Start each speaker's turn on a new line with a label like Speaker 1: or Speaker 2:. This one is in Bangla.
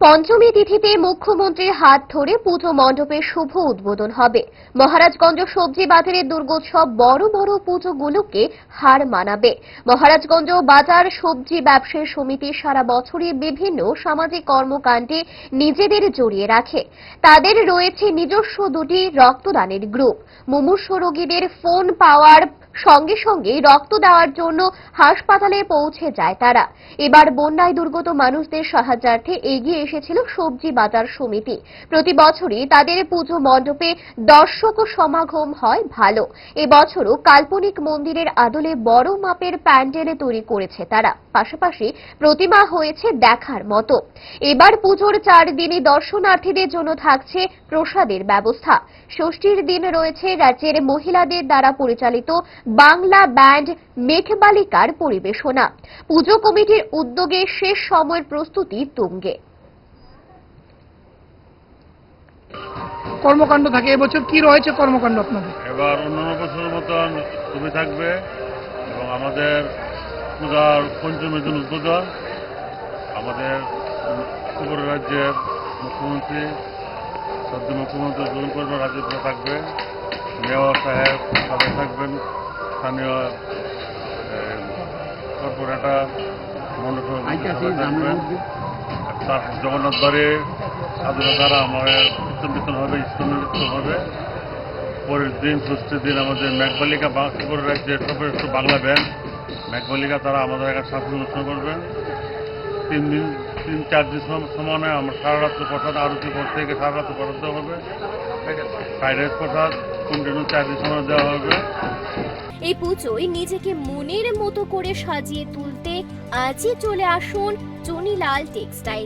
Speaker 1: পঞ্চমী তিথিতে মুখ্যমন্ত্রীর হাত ধরে পুজো মণ্ডপের শুভ উদ্বোধন হবে। মহারাজগঞ্জ সবজি বাজারের দুর্গোৎসব বড় বড় পুজোগুলোকে হার মানাবে। মহারাজগঞ্জ বাজার সবজি ব্যবসায়ী সমিতি সারা বছরই বিভিন্ন সামাজিক কর্মকাণ্ডে নিজেদের জড়িয়ে রাখে। তাদের রয়েছে নিজস্ব দুটি রক্তদানের গ্রুপ। মুমূর্ষ রোগীদের ফোন পাওয়ার সঙ্গে সঙ্গে রক্ত দেওয়ার জন্য হাসপাতালে পৌঁছে যায় তারা। এবার বন্যায় দুর্গত মানুষদের সাহায্যার্থে এগিয়ে এসেছিল সবজি বাজার সমিতি। প্রতি বছরই তাদের পুজো মণ্ডপে দর্শক সমাগম হয় ভালো। এবছরও কাল্পনিক মন্দিরের আদলে বড় মাপের প্যান্ডেল তৈরি করেছে তারা। পাশাপাশি প্রতিমা হয়েছে দেখার মতো। এবার পুজোর চার দিনই দর্শনার্থীদের জন্য থাকছে প্রসাদের ব্যবস্থা। ষষ্ঠীর দিন রয়েছে রাজ্যের মহিলাদের দ্বারা পরিচালিত বাংলা ব্যান্ড মেঘবালিকার পরিবেশনা। পুজো কমিটির উদ্যোগে শেষ সময়ের প্রস্তুতি তুঙ্গে।
Speaker 2: কর্মকাণ্ড থাকে এবছর। কি রয়েছে কর্মকাণ্ড আপনাদের?
Speaker 3: এবার অন্যান্য বছরের মতন ছবি থাকবে এবং আমাদের পূজার পঞ্চমের দিন উদ্বোধন। আমাদের ত্রিপুরা রাজ্যের মুখ্যমন্ত্রী সদ্য মুখ্যমন্ত্রী করবে রাজ্যে থাকবে। মেয়র সাহেব সবাই থাকবেন। স্থানীয় কর্পোরেটর থাকবেন। তার জগন্নাথ বাড়ি সাধুরা দ্বারা আমাদের কীর্তন কীর্তন হবে নৃত্য হবে পরের দিন ষষ্ঠীর দিন আমাদের বা- ত্রিপুরা রাজ্যের সর্বশ্রেষ্ঠ বাংলা ব্যান্ড। মেঘবালিকা তারা আমাদের এখানে সাংস্কৃতিক অনুষ্ঠান করবেন। তিন দিন তিন চার দিন সমানে আমরা সারা রাত্র প্রসাদ আরতি করতে থেকে সারা রাত্র প্রসাদ হবে। ফ্রাইড রাইস প্রসাদ
Speaker 4: এই পুজোয় নিজেকে মনের মতো করে সাজিয়ে তুলতে আজই চলে আসুন চনিলাল টেক্সটাইল।